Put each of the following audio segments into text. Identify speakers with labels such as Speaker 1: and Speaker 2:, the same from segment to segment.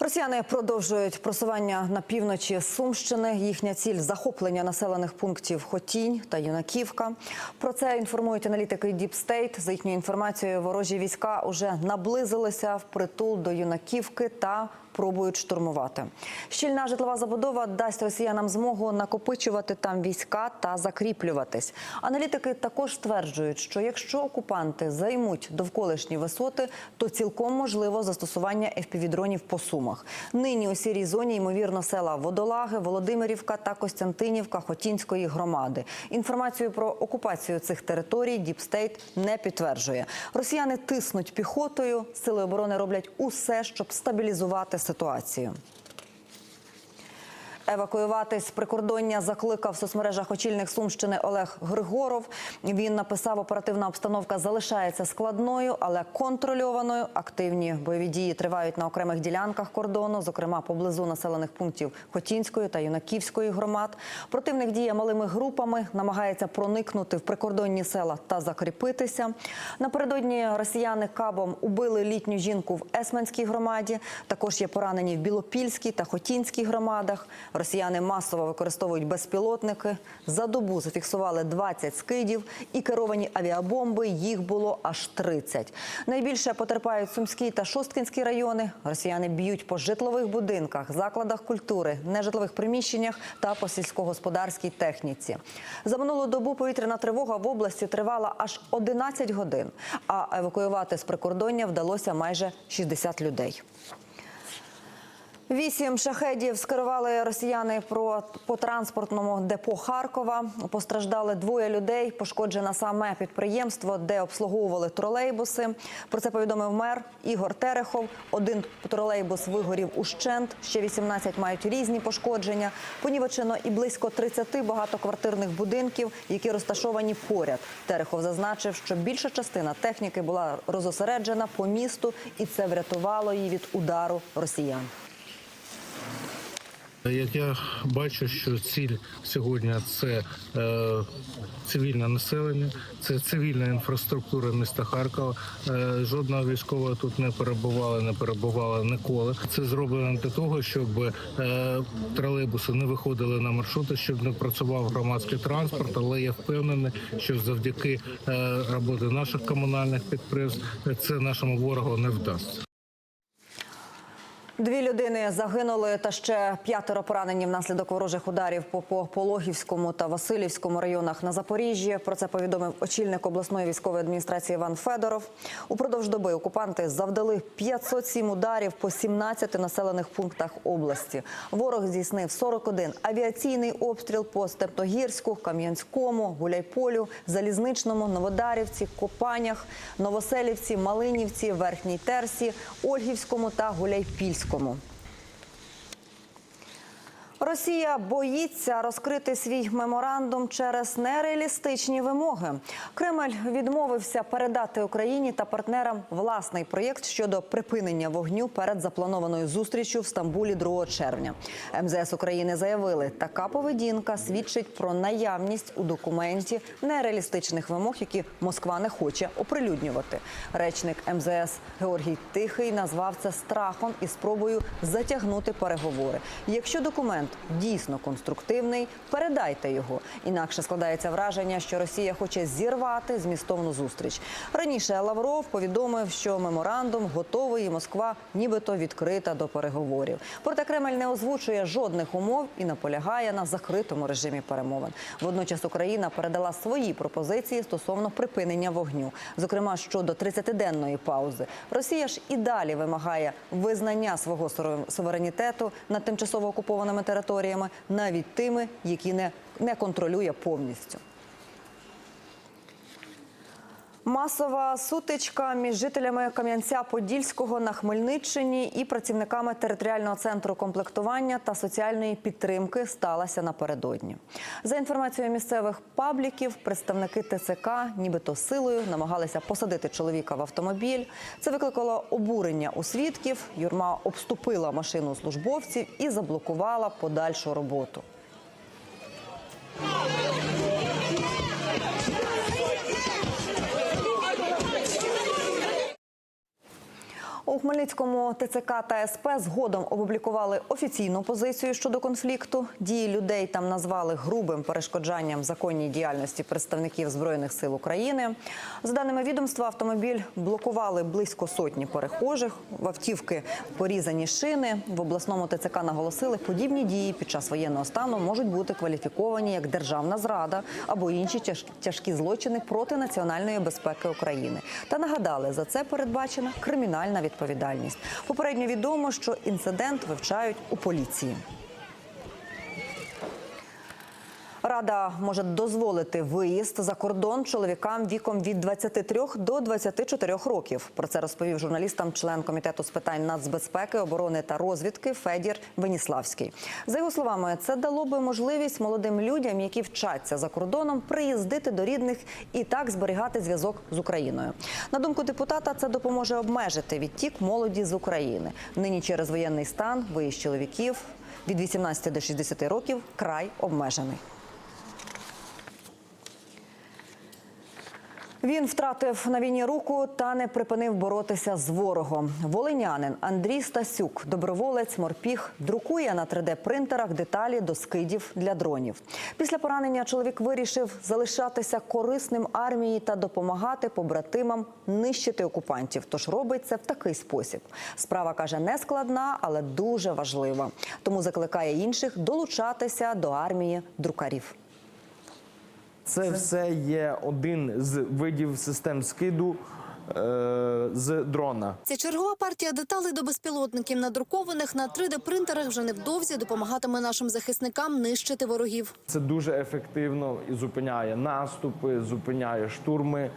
Speaker 1: Росіяни продовжують просування на півночі Сумщини. Їхня ціль захоплення населених пунктів Хотінь та Юнаківка. Про це інформують аналітики State. За їхньою інформацією, ворожі війська уже наблизилися в притул до Юнаківки та пробують штурмувати. Щільна житлова забудова дасть росіянам змогу накопичувати там війська та закріплюватись. Аналітики також стверджують, що якщо окупанти займуть довколишні висоти, то цілком можливо застосування FPV-дронів по сумах. Нині у сірій зоні ймовірно села Водолаги, Володимирівка та Костянтинівка Хотінської громади. Інформацію про окупацію цих територій Діпстейт не підтверджує. Росіяни тиснуть піхотою. Сили оборони роблять усе, щоб стабілізувати ситуацію. Евакуюватись з прикордоння закликав в соцмережах очільник Сумщини Олег Григоров. Він написав, оперативна обстановка залишається складною, але контрольованою. Активні бойові дії тривають на окремих ділянках кордону, зокрема поблизу населених пунктів Хотінської та Юнаківської громад. Противник діє малими групами, намагається проникнути в прикордонні села та закріпитися. Напередодні росіяни кабом убили літню жінку в Есманській громаді. Також є поранені в Білопільській та Хотінській громадах. Росіяни масово використовують безпілотники. За добу зафіксували 20 скидів і керовані авіабомби. Їх було аж 30. Найбільше потерпають Сумський та Шосткинський райони. Росіяни б'ють по житлових будинках, закладах культури, нежитлових приміщеннях та по сільськогосподарській техніці. За минулу добу повітряна тривога в області тривала аж 11 годин. А евакуювати з прикордоння вдалося майже 60 людей. Вісім шахедів скерували росіяни про по транспортному депо Харкова. Постраждали двоє людей. Пошкоджено саме підприємство, де обслуговували тролейбуси. Про це повідомив мер Ігор Терехов. Один тролейбус вигорів ущент. Ще 18 мають різні пошкодження. Понівечено і близько 30 багатоквартирних будинків, які розташовані поряд. Терехов зазначив, що більша частина техніки була розосереджена по місту, і це врятувало її від удару росіян.
Speaker 2: Як я бачу, що ціль сьогодні це е, цивільне населення, це цивільна інфраструктура міста Харкова. Е, жодного військового тут не перебувала, не перебувала ніколи. Це зроблено для того, щоб е, тролейбуси не виходили на маршрути, щоб не працював громадський транспорт. Але я впевнений, що завдяки е, роботи наших комунальних підприємств це нашому ворогу не вдасться.
Speaker 1: Дві людини загинули, та ще п'ятеро поранені внаслідок ворожих ударів по по Пологівському та Васильівському районах на Запоріжжі. Про це повідомив очільник обласної військової адміністрації Іван Федоров. Упродовж доби окупанти завдали 507 ударів по 17 населених пунктах області. Ворог здійснив 41 авіаційний обстріл по Степногірську, Кам'янському, Гуляйполю, Залізничному, Новодарівці, Копанях, Новоселівці, Малинівці, Верхній Терсі, Ольгівському та Гуляйпільському. común. Росія боїться розкрити свій меморандум через нереалістичні вимоги. Кремль відмовився передати Україні та партнерам власний проєкт щодо припинення вогню перед запланованою зустрічю в Стамбулі 2 червня. МЗС України заявили, така поведінка свідчить про наявність у документі нереалістичних вимог, які Москва не хоче оприлюднювати. Речник МЗС Георгій Тихий назвав це страхом і спробою затягнути переговори. Якщо документ дійсно конструктивний, передайте його. Інакше складається враження, що Росія хоче зірвати змістовну зустріч. Раніше Лавров повідомив, що меморандум готовий, і Москва нібито відкрита до переговорів. Проте Кремль не озвучує жодних умов і наполягає на закритому режимі перемовин. Водночас Україна передала свої пропозиції стосовно припинення вогню, зокрема щодо 30-денної паузи. Росія ж і далі вимагає визнання свого суверенітету над тимчасово окупованими територіями, навіть тими, які не, не контролює повністю. Масова сутичка між жителями Кам'янця-Подільського на Хмельниччині і працівниками територіального центру комплектування та соціальної підтримки сталася напередодні. За інформацією місцевих пабліків, представники ТЦК, нібито силою, намагалися посадити чоловіка в автомобіль. Це викликало обурення у свідків. Юрма обступила машину службовців і заблокувала подальшу роботу. Хмельницькому ТЦК та СП згодом опублікували офіційну позицію щодо конфлікту. Дії людей там назвали грубим перешкоджанням законній діяльності представників збройних сил України. За даними відомства, автомобіль блокували близько сотні перехожих. В автівки порізані шини. В обласному ТЦК наголосили, подібні дії під час воєнного стану можуть бути кваліфіковані як державна зрада або інші тяжкі злочини проти національної безпеки України. Та нагадали, за це передбачена кримінальна відповідальність. Попередньо відомо, що інцидент вивчають у поліції. Рада може дозволити виїзд за кордон чоловікам віком від 23 до 24 років. Про це розповів журналістам член комітету з питань нацбезпеки, оборони та розвідки Федір Веніславський. За його словами, це дало би можливість молодим людям, які вчаться за кордоном, приїздити до рідних і так зберігати зв'язок з Україною. На думку депутата, це допоможе обмежити відтік молоді з України. Нині через воєнний стан виїзд чоловіків від 18 до 60 років край обмежений. Він втратив на війні руку та не припинив боротися з ворогом. Волинянин Андрій Стасюк, доброволець, морпіг, друкує на 3D-принтерах деталі до скидів для дронів. Після поранення чоловік вирішив залишатися корисним армії та допомагати побратимам нищити окупантів. Тож робить це в такий спосіб. Справа каже не складна, але дуже важлива. Тому закликає інших долучатися до армії друкарів.
Speaker 3: Це все є один з видів систем скиду е, з дрона.
Speaker 4: Ця чергова партія деталей до безпілотників, надрукованих на 3D-принтерах, вже невдовзі допомагатиме нашим захисникам нищити ворогів.
Speaker 3: Це дуже ефективно і зупиняє наступи, зупиняє штурми,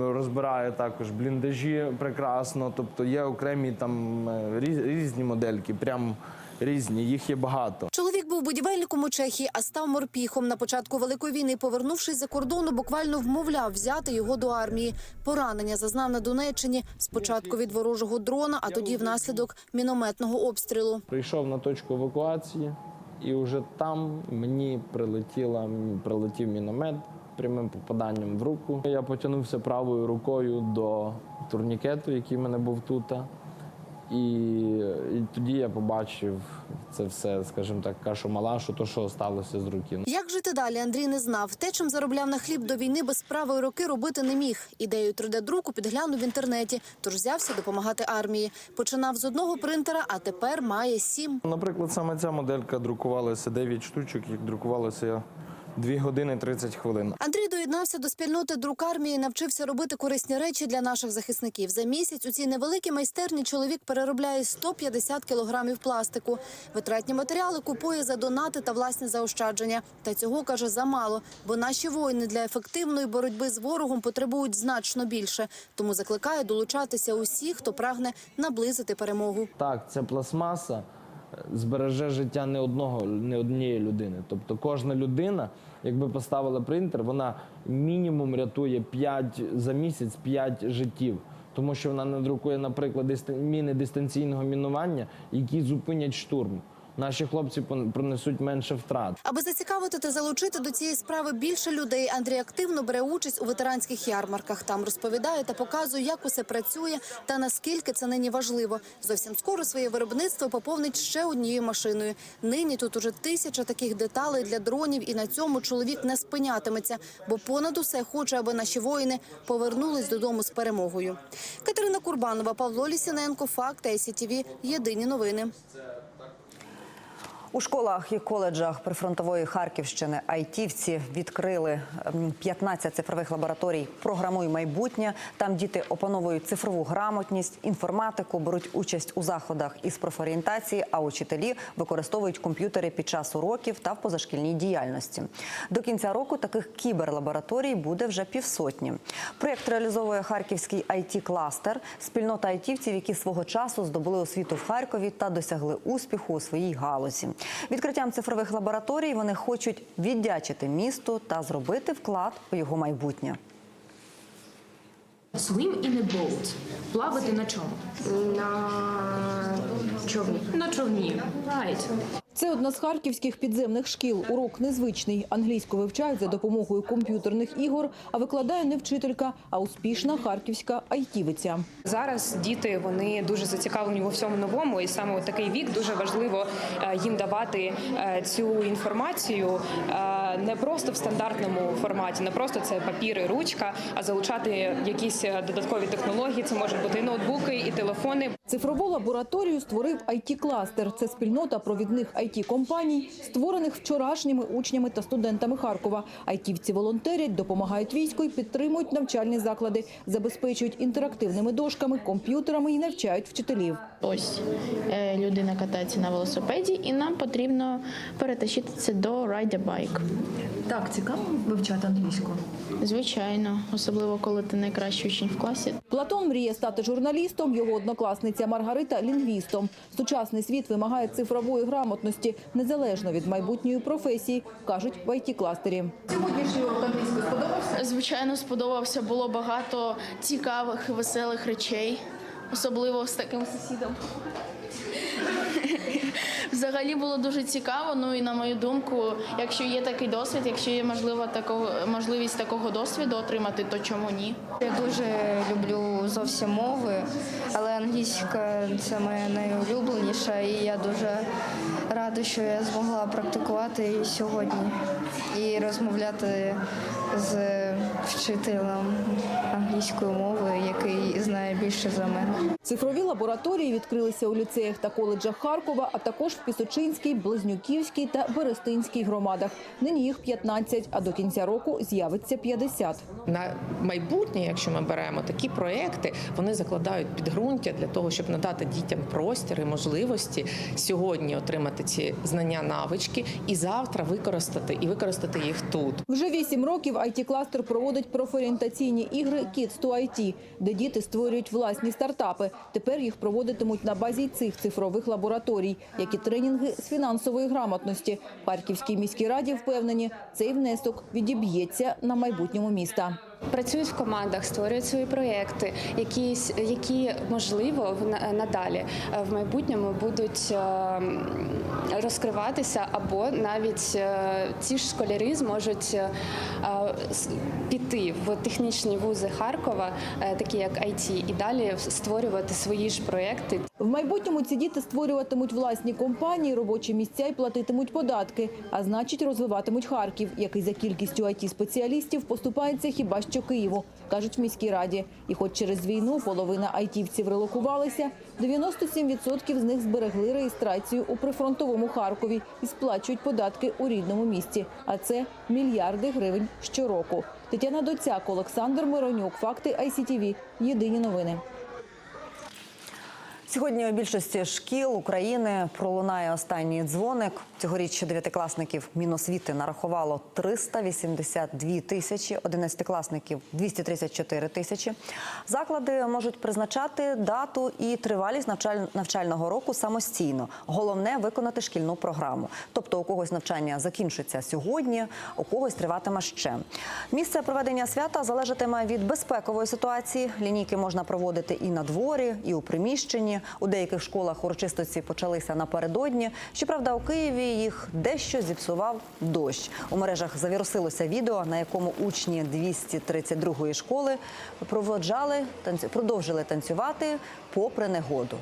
Speaker 3: розбирає також бліндажі прекрасно. Тобто є окремі там е, різ- різні модельки, прям різні, їх є багато.
Speaker 4: Чоловік був будівельником у Чехії, а став морпіхом. На початку великої війни, повернувшись за кордону, буквально вмовляв взяти його до армії. Поранення зазнав на Донеччині спочатку від ворожого дрона, а тоді внаслідок мінометного обстрілу.
Speaker 3: Прийшов на точку евакуації, і вже там мені прилетіла, прилетів міномет прямим попаданням в руку. Я потягнувся правою рукою до турнікету, який в мене був тут. І, і тоді я побачив це все, скажімо так, кашу мала, що то, що сталося з руки.
Speaker 4: Як жити далі, Андрій не знав. Те, чим заробляв на хліб до війни, без правої руки робити не міг. Ідею 3D-друку підглянув в інтернеті, тож взявся допомагати армії. Починав з одного принтера, а тепер має сім.
Speaker 3: Наприклад, саме ця моделька друкувалася 9 штучок, їх друкувалося 2 години 30 хвилин.
Speaker 4: Андрій доєднався до спільноти друкармії і навчився робити корисні речі для наших захисників. За місяць у цій невеликій майстерні чоловік переробляє 150 кілограмів пластику. Витратні матеріали купує за донати та власні заощадження. Та цього каже замало, бо наші воїни для ефективної боротьби з ворогом потребують значно більше. Тому закликає долучатися усіх, хто прагне наблизити перемогу.
Speaker 3: Так, ця пластмаса збереже життя не одного, не однієї людини. Тобто кожна людина, якби поставила принтер, вона мінімум рятує 5 за місяць 5 життів. Тому що вона надрукує, наприклад, міни дистанційного мінування, які зупинять штурм. Наші хлопці пронесуть менше втрат.
Speaker 4: Аби зацікавити та залучити до цієї справи більше людей, Андрій активно бере участь у ветеранських ярмарках. Там розповідає та показує, як усе працює та наскільки це нині важливо. Зовсім скоро своє виробництво поповнить ще однією машиною. Нині тут уже тисяча таких деталей для дронів, і на цьому чоловік не спинятиметься, бо понад усе хоче, аби наші воїни повернулись додому з перемогою. Катерина Курбанова, Павло Лісіненко, Факт, СІТВ. Єдині новини.
Speaker 1: У школах і коледжах прифронтової Харківщини айтівці відкрили ем, 15 цифрових лабораторій Програмуй майбутнє. Там діти опановують цифрову грамотність, інформатику, беруть участь у заходах із профорієнтації, а учителі використовують комп'ютери під час уроків та в позашкільній діяльності. До кінця року таких кіберлабораторій буде вже півсотні. Проєкт реалізовує харківський it кластер спільнота айтівців, які свого часу здобули освіту в Харкові та досягли успіху у своїй галузі. Відкриттям цифрових лабораторій вони хочуть віддячити місту та зробити вклад у його майбутнє.
Speaker 5: Swim in a boat. Плавати на чому?
Speaker 6: на човні.
Speaker 5: На човні. Right. Це одна з харківських підземних шкіл. Урок незвичний. Англійську вивчають за допомогою комп'ютерних ігор, а викладає не вчителька, а успішна харківська айтівиця.
Speaker 6: Зараз діти вони дуже зацікавлені у всьому новому, і саме у такий вік дуже важливо е, їм давати е, цю інформацію е, не просто в стандартному форматі, не просто це папір і ручка, а залучати якісь додаткові технології. Це можуть бути і ноутбуки, і телефони.
Speaker 5: Цифрову лабораторію створив IT-кластер. Це спільнота провідних IT-компаній, створених вчорашніми учнями та студентами Харкова. Айтівці волонтерять, допомагають війську і підтримують навчальні заклади, забезпечують інтерактивними дошками, комп'ютерами і навчають вчителів.
Speaker 7: Ось е, людина катається на велосипеді, і нам потрібно перетащити це до Ride a Bike.
Speaker 5: Так, цікаво вивчати англійську.
Speaker 7: Звичайно, особливо коли ти найкращий учень в класі.
Speaker 5: Платон мріє стати журналістом, його однокласниця Маргарита – лінгвістом. Сучасний світ вимагає цифрової грамотності, незалежно від майбутньої професії, кажуть в IT-кластері. Сьогоднішній урок англійської сподобався?
Speaker 7: Звичайно, сподобався. Було багато цікавих, веселих речей, особливо з таким сусідом. Взагалі було дуже цікаво. Ну і на мою думку, якщо є такий досвід, якщо є можливо такого можливість такого досвіду отримати, то чому ні?
Speaker 8: Я дуже люблю зовсім мови, але англійська це моя найулюбленіша, і я дуже рада, що я змогла практикувати її сьогодні і розмовляти з вчителем англійської мови, який знає більше за мене.
Speaker 5: Цифрові лабораторії відкрилися у ліцеях та коледжах Харкова, а також в Пісочинській, Близнюківській та Берестинській громадах. Нині їх 15, а до кінця року з'явиться 50.
Speaker 9: на майбутнє, якщо ми беремо такі проекти, вони закладають підґрунтя для того, щоб надати дітям простір і можливості сьогодні отримати ці знання, навички і завтра використати і використати їх тут.
Speaker 5: Вже 8 років IT-кластер проводить профорієнтаційні ігри Kids to IT, де діти створюють власні стартапи. Тепер їх проводитимуть на базі цих цифрових лабораторій, як і тренінги з фінансової грамотності. Харківській міській раді впевнені, цей внесок відіб'ється на майбутньому міста.
Speaker 10: Працюють в командах, створюють свої проєкти, якісь, які можливо надалі е, в майбутньому будуть е, розкриватися, або навіть е, ці ж школярі зможуть е, піти в технічні вузи Харкова, е, такі як IT, і далі створювати свої ж проєкти.
Speaker 5: В майбутньому ці діти створюватимуть власні компанії, робочі місця і платитимуть податки, а значить розвиватимуть Харків, який за кількістю it спеціалістів поступається хіба що Києву, кажуть в міській раді. І хоч через війну половина айтівців релокувалися, 97% з них зберегли реєстрацію у прифронтовому Харкові і сплачують податки у рідному місті. А це мільярди гривень щороку. Тетяна Доцяк, Олександр Миронюк. Факти ICTV. Єдині новини.
Speaker 1: Сьогодні у більшості шкіл України пролунає останній дзвоник. Цьогоріч дев'ятикласників Міносвіти нарахувало 382 тисячі, одинадцятикласників 234 тисячі. Заклади можуть призначати дату і тривалість навчаль- навчального року самостійно. Головне виконати шкільну програму. Тобто у когось навчання закінчиться сьогодні, у когось триватиме ще. Місце проведення свята залежатиме від безпекової ситуації. Лінійки можна проводити і на дворі, і у приміщенні. У деяких школах урочистості почалися напередодні. Щоправда, у Києві їх дещо зіпсував дощ. У мережах завірусилося відео, на якому учні 232-ї школи проводжали продовжили танцювати попри негоду.